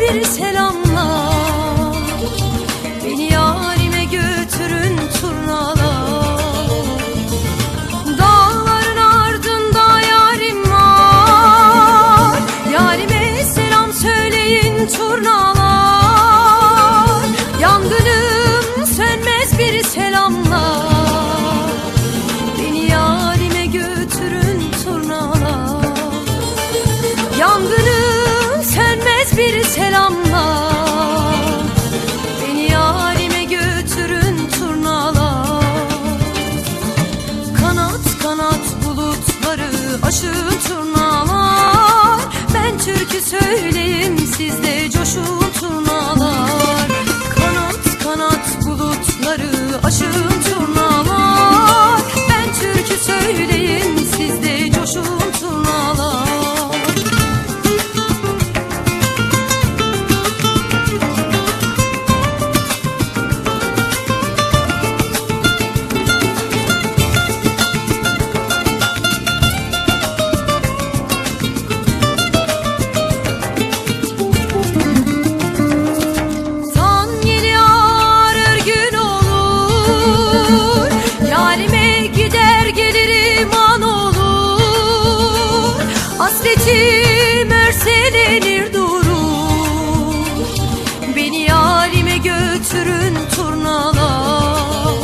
Bir selamla Beni yarime götürün turnalar. Turnalar. Yangınım sönmez bir selamla Beni yarime götürün turnalar. Yangınım sönmez bir selamla aşın turnalar. Ben türkü söyleyeyim siz de coşun Hasretim örselenir durur Beni yarime götürün turnalar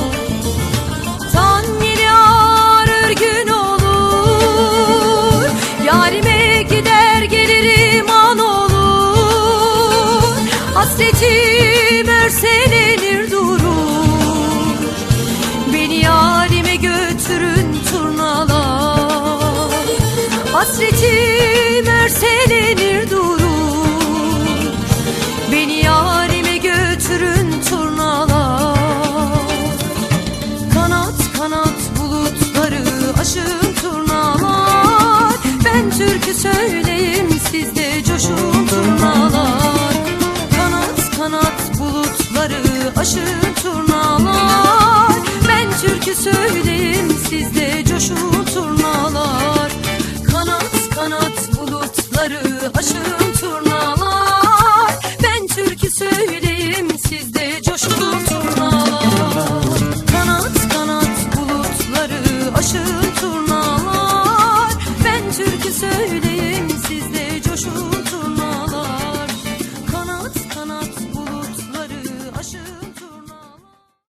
Tan yeli ağrır gün olur. Yarime gider gelirim an olur. Hasretim örselenir durur Beni yarime götürün turnalar Hasretim türkü söyleyeyim siz de coşun turnalar. Kanat kanat bulutları aşın turnalar. Ben türkü söyleyeyim siz de coşun turnalar. Kanat kanat bulutları aşın